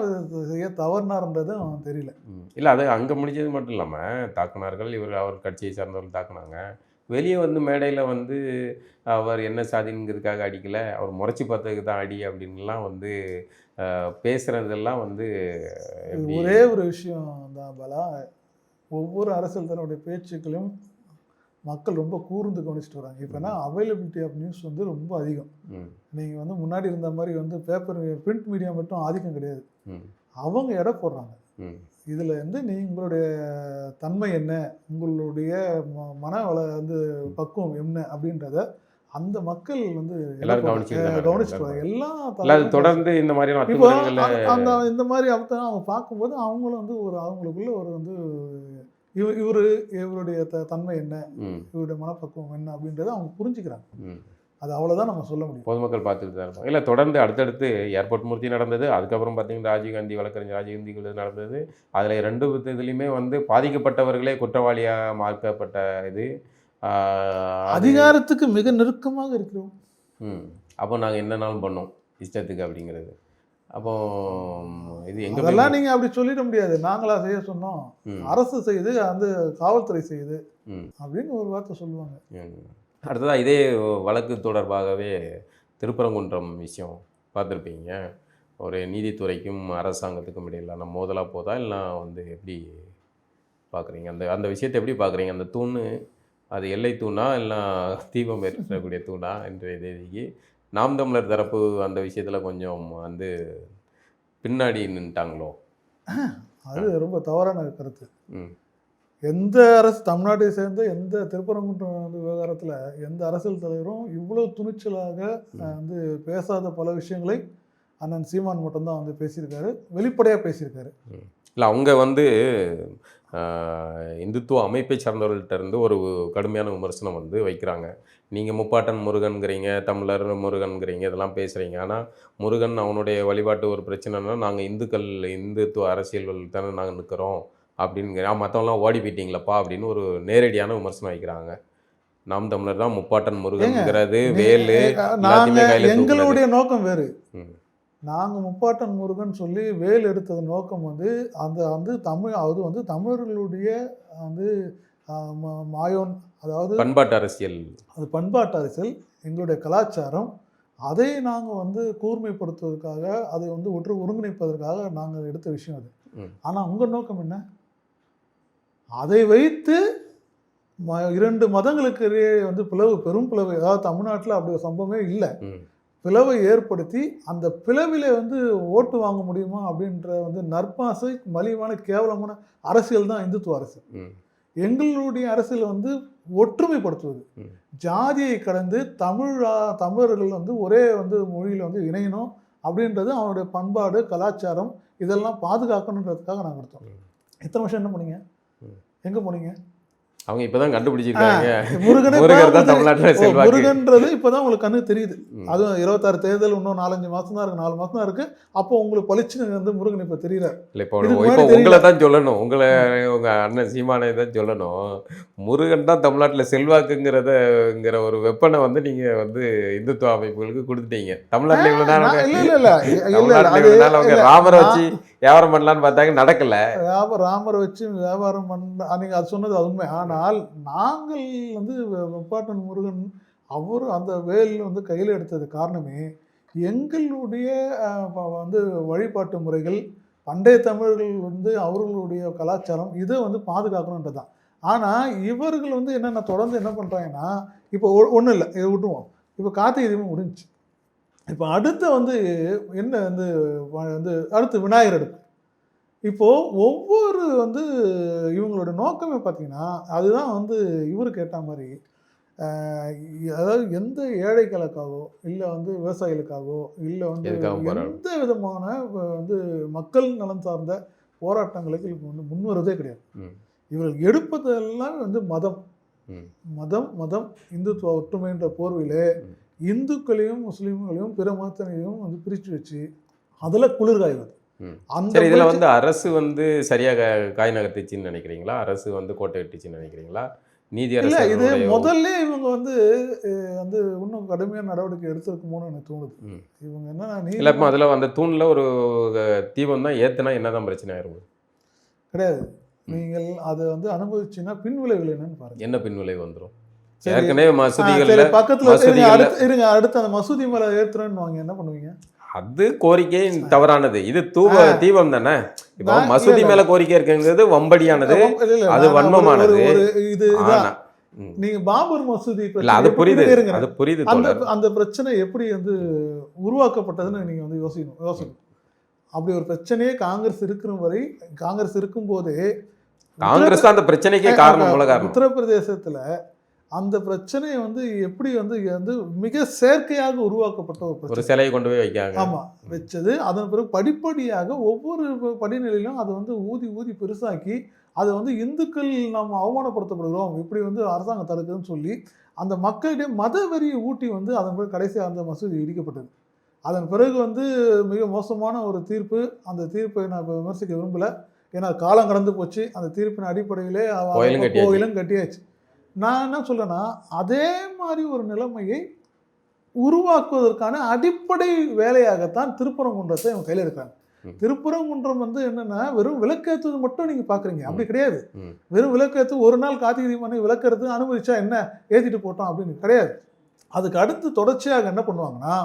B: செய்ய தவறினார்ன்றதும் தெரியல.
A: இல்ல அது அங்க முடிஞ்சது மட்டும் இல்லாம தாக்குனார்கள் இவர் அவர் கட்சியை சார்ந்தவர்கள் தாக்குனாங்க. வெளியே வந்து மேடையில வந்து அவர் என்ன சாதிங்கிறதுக்காக அடிக்கல. அவர் முறைச்சி பார்த்ததுக்கு தான் அடி அப்படின்லாம் வந்து அஹ், பேசுறதெல்லாம் வந்து
B: ஒரே ஒரு விஷயம் தான் பாலா. ஒவ்வொரு அரசியல் தன்னுடைய பேச்சுக்களையும் மக்கள் ரொம்ப கூர்ந்து கவனிச்சுட்டு வராங்க. இப்போனா அவைலபிலிட்டி ஆஃப் நியூஸ் வந்து ரொம்ப அதிகம். நீங்கள் வந்து முன்னாடி இருந்த மாதிரி வந்து பேப்பர் பிரிண்ட் மீடியா மட்டும் ஆதிக்கம் கிடையாது. அவங்க எடை போடுறாங்க. இதில் வந்து நீ உங்களுடைய தன்மை என்ன? உங்களுடைய மன வள வந்து பக்குவம் என்ன அப்படின்றத அந்த மக்கள் வந்து
A: எல்லாரும் கவனிச்சுட்டு தான் இருக்காங்க.
B: கவனிச்சுட்டு வராங்க. எல்லா
A: இல்ல அது
B: தலைவர்களும்
A: தொடர்ந்து இந்த மாதிரியான
B: இப்போ அந்த- இந்த மாதிரி அவத்த அவங்க பார்க்கும்போது அவங்களும் வந்து ஒரு அவங்களுக்குள்ள ஒரு வந்து இவ இவரு இவருடைய த தன்மை என்ன? இவருடைய மனப்பக்குவம் என்ன அப்படின்றத அவங்க புரிஞ்சுக்கிறாங்க. அது அவ்வளோதான் நம்ம சொல்ல முடியும்.
A: பொதுமக்கள் பார்த்துட்டு தான் இருப்பாங்க. இல்லை தொடர்ந்து அடுத்தடுத்து ஏர்போர்ட் மூர்த்தி நடந்தது அதுக்கப்புறம் பார்த்தீங்கன்னா ராஜீவ்காந்தி வழக்கறிஞர் ராஜீவ்காந்தி நடந்தது. அதில் ரெண்டு இதுலேயுமே வந்து பாதிக்கப்பட்டவர்களே குற்றவாளியாக மார்க்கப்பட்ட இது.
B: அதிகாரத்துக்கு மிக நெருக்கமாக இருக்கிறோம்.
A: ம். அப்போ நாங்கள் என்னனாலும் பண்ணோம் இஷ்டத்துக்கு அப்படிங்கிறது. அப்போ இது எங்கே
B: அதெல்லாம் நீங்க அப்படி சொல்லிட முடியாது. நாங்களா செய்ய சொன்னோம். அரசு செய்யுது அந்த காவல்துறை செய்யுது
A: ம்.
B: அப்படின்னு ஒரு வார்த்தை சொல்லுவாங்க.
A: அடுத்ததாக இதே வழக்கு தொடர்பாகவே திருப்பரங்குன்றம் விஷயம் பார்த்துருப்பீங்க. ஒரு நீதித்துறைக்கும் அரசாங்கத்துக்கும் இடையிலான மோதலாக போதா இல்லை வந்து எப்படி பார்க்குறீங்க? அந்த அந்த விஷயத்தை எப்படி பார்க்குறீங்க? அந்த தூண் அது எல்லை தூணா இல்லை தீபம் ஏற்றக்கூடிய தூணா இன்றைய தேதிக்கு நாம் தமிழர் தரப்பு அந்த விஷயத்தில் கொஞ்சம் வந்து பின்னாடி நின்ட்டாங்களோ?
B: அது ரொம்ப தவறான கருத்து. எந்த அரசு தமிழ்நாட்டை சேர்ந்த எந்த திருப்பரங்குன்றம் வந்து விவகாரத்தில் எந்த அரசியல் தலைவரும் இவ்வளவு துணிச்சலாக வந்து பேசாத பல விஷயங்களை அண்ணன் சீமான் மட்டும்தான் வந்து பேசியிருக்காரு. வெளிப்படையாக பேசியிருக்காரு.
A: இல்லை அவங்க வந்து இந்துத்துவ அமைப்பை சார்ந்தவர்கள்ட்ட இருந்து ஒரு கடுமையான விமர்சனம் வந்து வைக்கிறாங்க நீங்கள் முப்பாட்டன் முருகன்கிறீங்க தமிழர் முருகன்கிறீங்க இதெல்லாம் பேசுகிறீங்க ஆனால் முருகன் அவனுடைய வழிபாட்டு ஒரு பிரச்சனைனா நாங்கள் இந்துக்கள் இந்துத்துவ அரசியல் தானே நாங்கள் நிற்கிறோம் அப்படிங்கிற மற்றவங்களாம் ஓடி போயிட்டீங்களப்பா அப்படின்னு ஒரு நேரடியான விமர்சனம் வைக்கிறாங்க நாம் தமிழர் தான் முப்பாட்டன் முருகன்ங்கிறது வேலு.
B: எங்களுடைய நோக்கம் வேறு. நாங்கள் முப்பாட்டன் முருகன் சொல்லி வேல் எடுத்தது நோக்கம் வந்து அந்த வந்து தமிழ் அது வந்து தமிழர்களுடைய வந்து மாயோன் அதாவது
A: பண்பாட்டு அரசியல்.
B: அது பண்பாட்டு அரசியல் எங்களுடைய கலாச்சாரம் அதை நாங்கள் வந்து கூர்மைப்படுத்துவதற்காக அதை வந்து ஒற்று ஒருங்கிணைப்பதற்காக நாங்கள் எடுத்த விஷயம் அது. ஆனால் உங்கள் நோக்கம் என்ன? அதை வைத்து இரண்டு மதங்களுக்கு இடையே வந்து பிளவு பெரும் பிளவு அதாவது தமிழ்நாட்டில் அப்படி ஒரு சம்பவமே இல்லை. பிளவை ஏற்படுத்தி அந்த பிளவில வந்து ஓட்டு வாங்க முடியுமா அப்படின்ற வந்து நற்பாசை மலிவான கேவலமான அரசியல் தான் இந்துத்துவ அரசியல்
A: ம்
B: எங்களுடைய அரசியல் வந்து ஒற்றுமைப்படுத்துவது. ஜாதியை கடந்து தமிழா தமிழர்கள் வந்து ஒரே வந்து மொழியில் வந்து இணையணும் அப்படின்றது அவனுடைய பண்பாடு கலாச்சாரம் இதெல்லாம் பாதுகாக்கணுன்றதுக்காக நாங்கள் எடுத்தோம்
A: ம்.
B: எத்தனை வருஷம் என்ன பண்ணீங்க. எங்கே போனீங்க
A: அவங்க இப்பதான் கண்டுபிடிச்சிருக்காங்க.
B: முருகனே
A: தான் தமிழ்நாட்டுல செல்வாக்கு.
B: முருகன்றது இப்பதான் உங்களுக்கு கண்ணு தெரியுது. அதுவும் இருபத்தாறு தேர்தல் இன்னும் நாலஞ்சு மாசம் தான் இருக்கு. நாலு மாசம் தான் இருக்கு. அப்போ உங்களுக்கு பளிச்சுன்னு வந்து முருகன் இப்ப தெரியல
A: இல்ல இப்போ இப்போ உங்களை தான் சொல்லணும். உங்களை உங்க அண்ணன் சீமானை தான் சொல்லணும். முருகன் தான் தமிழ்நாட்டுல செல்வாக்குங்கிறதங்கிற ஒரு வெப்பனை வந்து நீங்க வந்து இந்துத்துவ அமைப்புகளுக்கு கொடுத்துட்டீங்க. தமிழ்நாட்டுல இவ்வளவு நாள்
B: இல்ல இல்ல இல்ல.
A: அவங்க ராமரை வச்சு வியாபாரம் பண்ணலான்னு பார்த்தாங்க. நடக்கல.
B: வியாபார ராமரை வச்சு வியாபாரம் பண்ண நீங்க அது சொன்னது அது உண்மை. ஆனால் ஆனால் நாங்கள் வந்து வெப்பாட்டன் முருகன் அவர் அந்த வேல் வந்து கையில் எடுத்தது காரணமே எங்களுடைய வந்து வழிபாட்டு முறைகள் பண்டைய தமிழர்கள் வந்து அவர்களுடைய கலாச்சாரம் இதை வந்து பாதுகாக்கணுன்றது தான் ஆனால் இவர்கள் வந்து என்னென்ன தொடர்ந்து என்ன பண்ணுறாங்கன்னா இப்போ ஒன்றும் இல்லை இதை விட்டுருவோம். இப்போ கார்த்திகை தீபம் முடிஞ்சுச்சு. இப்போ அடுத்த வந்து என்ன வந்து வந்து அடுத்து விநாயகர் எடுப்பு இப்போது ஒவ்வொரு வந்து இவங்களோட நோக்கமே பார்த்தீங்கன்னா அதுதான் வந்து இவர் கேட்ட மாதிரி அதாவது எந்த ஏழைகளுக்காகவோ இல்லை வந்து விவசாயிகளுக்காகவோ இல்லை வந்து? எந்த விதமான வந்து மக்கள் நலன் சார்ந்த போராட்டங்களுக்கு இவங்க வந்து முன்வரதே கிடையாது இவர்கள் எடுப்பதெல்லாம் வந்து மதம் மதம் மதம் இந்துத்துவ ஒற்றுமைன்ற போர்வையிலே
A: ம்.
B: இந்துக்களையும் முஸ்லீம்களையும் பிற மதத்தினையும் வந்து பிரித்து வச்சு அதில் குளிர்காய்வது. அந்த
A: இதுல வந்து அரசு வந்து சரியாக காய் நகர்த்திச்சுன்னு நினைக்கிறீங்களா? அரசு வந்து கோட்டை கட்டுச்சுன்னு நினைக்கிறீங்களா? நீதி
B: இல்ல இது முதல்ல இவங்க வந்து வந்து இன்னும் கடுமையான நடவடிக்கை எடுத்திருக்குமோன்னு எனக்கு தோணுது. இவங்க என்னன்னா நீ
A: இல்ல அதில் அந்த தூண்ல ஒரு தீபம் தான் ஏத்துனா என்னதான் பிரச்சனை ஆயிரும்?
B: கிடையாது. நீங்கள் அதை வந்து அனுபவிச்சீங்கன்னா பின் விளைவுகள் என்னன்னு பாருங்க.
A: என்ன பின்விளைவு வந்துரும்?
B: சரி.
A: ஏற்கனவே
B: சரி பக்கத்துல இருங்க அடுத்து அந்த மசூதி மேல ஏத்துறேன்னு வாங்க என்ன பண்ணுவீங்க?
A: அது கோரிக்கை தவறானது. இது
B: ஆ.
A: தீபம் தானே? இப்போ மசூதி மேல கோரிக்கை இருக்குங்கிறது வம்படியானது. அது வன்மமானது.
B: இது. நீங்க பாபர் மசூதி
A: இல்ல அது புரியுது. அது புரியுது
B: அந்த அந்த பிரச்சனை எப்படி வந்து உருவாக்கப்பட்டதுன்னு நீங்க வந்து யோசிக்கணும் யோசிக்கணும். அப்படி ஒரு பிரச்சனையே காங்கிரஸ் இருக்கிற வரை காங்கிரஸ் இருக்கும்போதே
A: காங்கிரஸ் தான் அந்த பிரச்சனைக்கே காரணம் காரணம்.
B: உத்தரப்பிரதேசத்துல அந்த பிரச்சனை வந்து எப்படி வந்து வந்து மிக செயற்கையாக உருவாக்கப்பட்ட ஒரு
A: ஒரு
B: பிரச்சனை.
A: சிலையை கொண்டு போய் வைக்காங்க
B: ஆமா வச்சது. அதன் பிறகு படிப்படியாக ஒவ்வொரு படிநிலையிலும் அதை வந்து ஊதி ஊதி பெருசாக்கி அதை வந்து இந்துக்கள் நாம் அவமானப்படுத்தப்படுகிறோம் இப்படி வந்து அரசாங்கம் தடுக்குதுன்னு சொல்லி அந்த மக்களிடையே மத வெறியை ஊட்டி வந்து அதன் பிறகு கடைசியாக அந்த மசூதி இடிக்கப்பட்டது. அதன் பிறகு வந்து மிக மோசமான ஒரு தீர்ப்பு அந்த தீர்ப்பை நான் விமர்சிக்க விரும்பல. ஏன்னா காலம் கடந்து போச்சு. அந்த தீர்ப்பின் அடிப்படையிலே
A: கோயிலும் கட்டியாச்சு.
B: நான் என்ன சொல்றேன்னா அதே மாதிரி ஒரு நிலைமையை உருவாக்குவதற்கான அடிப்படை வேலையாகத்தான் திருப்பரங்குன்றத்தை இவங்க கையில் இருக்காங்க
A: ம்.
B: திருப்பரங்குன்றம் வந்து என்னன்னா வெறும் விளக்கேற்றுவது மட்டும் நீங்க பாக்குறீங்க. அப்படி கிடையாது. வெறும் விளக்கேற்று ஒரு நாள் கார்த்திகை தீபம் விளக்கறது அனுமதிச்சா என்ன? ஏத்திட்டு போட்டோம் அப்படின்னு கிடையாது. அதுக்கு அடுத்து தொடர்ச்சியாக என்ன பண்ணுவாங்கன்னா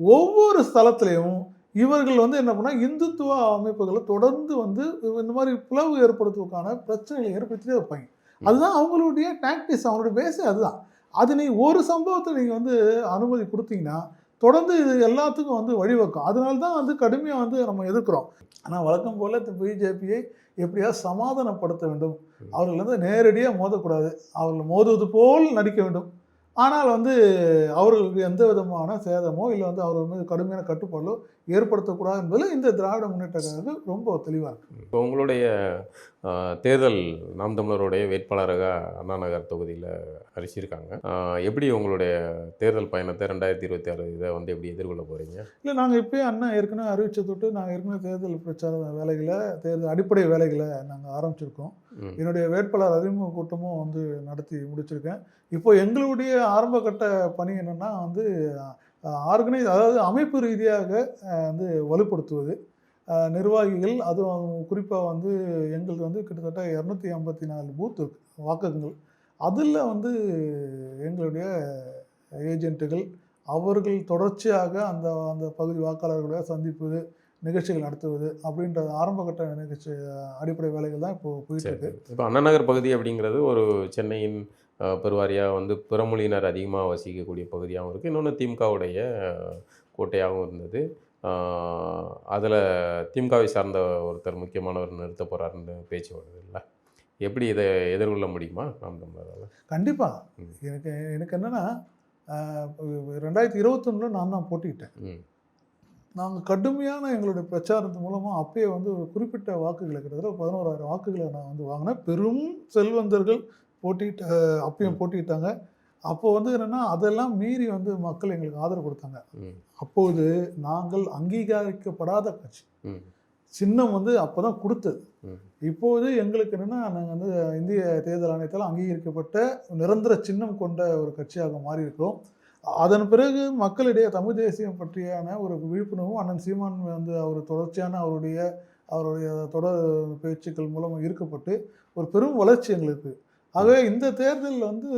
B: ஒவ்வொரு ஸ்தலத்திலையும் இவர்கள் வந்து என்ன பண்ணா இந்துத்துவ அமைப்புகளை தொடர்ந்து வந்து இந்த மாதிரி பிளவு ஏற்படுத்துவதற்கான பிரச்சனைகளை ஏற்படுத்திட்டே இருப்பாங்க. அதுதான் அவங்களுடைய டாக்டிஸ் அவங்களுடைய பேஸே அதுதான். அது நீ ஒரு சம்பவத்தை நீங்கள் வந்து அனுமதி கொடுத்தீங்கன்னா தொடர்ந்து இது எல்லாத்துக்கும் வந்து வழிவகுக்கும். அதனால தான் வந்து கடுமையாக வந்து நம்ம எதிர்க்கிறோம். ஆனால் வழக்கம் போல் பிஜேபியை எப்படியாவது சமாதானப்படுத்த வேண்டும். அவர்கள் வந்து நேரடியாக மோதக்கூடாது. அவர்கள் மோதுவது போல் நடிக்க வேண்டும். ஆனால் வந்து அவர்களுக்கு எந்த விதமான சேதமோ இல்லை வந்து அவர்கள் மீது கடுமையான கட்டுப்பாடோ ஏற்படுத்தக்கூடாது என்பதில் இந்த திராவிட முன்னேற்ற கழகம் ரொம்ப தெளிவாக இருக்கு.
A: இப்போ உங்களுடைய தேர்தல் நாம் தமிழருடைய வேட்பாளராக அண்ணா நகர் தொகுதியில் அறிவிச்சிருக்காங்க ஆஹ், எப்படி உங்களுடைய தேர்தல் பயணத்தை ரெண்டாயிரத்தி இருபத்தி ஆறு இதை வந்து எப்படி எதிர்கொள்ள போறீங்க?
B: இல்லை நாங்கள் இப்போயே அண்ணன் ஏற்கனவே அறிவிச்ச தொட்டு நாங்கள் ஏற்கனவே தேர்தல் பிரச்சார வேலைகளை தேர்தல் அடிப்படை வேலைகளை நாங்கள் ஆரம்பிச்சிருக்கோம். என்னுடைய வேட்பாளர் அறிமுக கூட்டமும் வந்து நடத்தி முடிச்சிருக்கேன். இப்போ எங்களுடைய ஆரம்ப கட்ட பணி என்னென்னா வந்து ஆர்கனைஸ் அதாவது அமைப்பு ரீதியாக வந்து வலுப்படுத்துவது. நிர்வாகிகள் அதுவும் குறிப்பாக வந்து எங்களுக்கு வந்து கிட்டத்தட்ட இரநூத்தி ஐம்பத்தி நாலு பூத் இருக்கு வாக்ககங்கள் அதில் வந்து எங்களுடைய ஏஜென்ட்டுகள் அவர்கள் தொடர்ச்சியாக அந்த அந்த பகுதி வாக்காளர்களை சந்திப்பது நிகழ்ச்சிகள் நடத்துவது அப்படின்ற ஆரம்ப கட்ட நிகழ்ச்சி அடிப்படை வேலைகள் தான் இப்போ போயிட்டு இருக்கு.
A: இப்போ அண்ணா நகர் பகுதி அப்படிங்கிறது ஒரு சென்னையின் பெருவாரியாக வந்து பிறமொழியினர் அதிகமாக வசிக்கக்கூடிய பகுதியாகவும் இருக்குது இன்னொன்று திமுகவுடைய கோட்டையாகவும் இருந்தது. அதில் திமுகவை சார்ந்த ஒருத்தர் முக்கியமானவர் நிறுத்த போகிறாருன்னு பேச்சு வருது இல்லை எப்படி இதை எதிர்கொள்ள முடியுமா நாம் தமிழரால்?
B: கண்டிப்பாக. எனக்கு எனக்கு என்னென்னா ரெண்டாயிரத்தி இருபத்தொன்னில் நான் தான் போட்டிக்கிட்டேன் நாங்கள் கடுமையான எங்களுடைய பிரச்சாரத்து மூலமாக அப்பயே வந்து ஒரு குறிப்பிட்ட வாக்குகளை கிட்டத்தட்ட பதினோராயிரம் வாக்குகளை நான் வந்து வாங்கினேன். பெரும் செல்வந்தர்கள் போட்டிட்டு அப்பயும் போட்டிக்கிட்டாங்க அப்போ வந்து என்னென்னா அதெல்லாம் மீறி வந்து மக்கள் எங்களுக்கு ஆதரவு கொடுத்தாங்க. அப்போது நாங்கள் அங்கீகரிக்கப்படாத கட்சி. சின்னம் வந்து அப்போ தான் கொடுத்தது. இப்போது எங்களுக்கு என்னென்னா நாங்கள் வந்து இந்திய தேர்தல் ஆணையத்தால் அங்கீகரிக்கப்பட்ட நிரந்தர சின்னம் கொண்ட ஒரு கட்சியாக மாறி இருக்கிறோம் அதன் பிறகு மக்களிடையே தமிழ் தேசியம் பற்றியான ஒரு விழிப்புணர்வும் அண்ணன் சீமான் வந்து அவர் தொடர்ச்சியான அவருடைய அவருடைய தொடர் பேச்சுக்கள் மூலம் ஈர்க்கப்பட்டு ஒரு பெரும் வளர்ச்சி எங்களுக்கு ஆகவே இந்த தேர்தலில் வந்து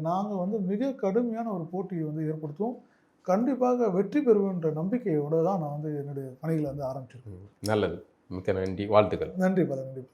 B: நாங்கள் வந்து மிக கடுமையான ஒரு போட்டியை வந்து ஏற்படுத்துவோம். கண்டிப்பாக வெற்றி பெறுவோன்ற நம்பிக்கையோடு தான் நான் வந்து என்னுடைய பணிகளை வந்து ஆரம்பிச்சிருக்கேன்.
A: நல்லது. மிக்க நன்றி. வாழ்த்துக்கள்.
B: நன்றி பல நன்றி.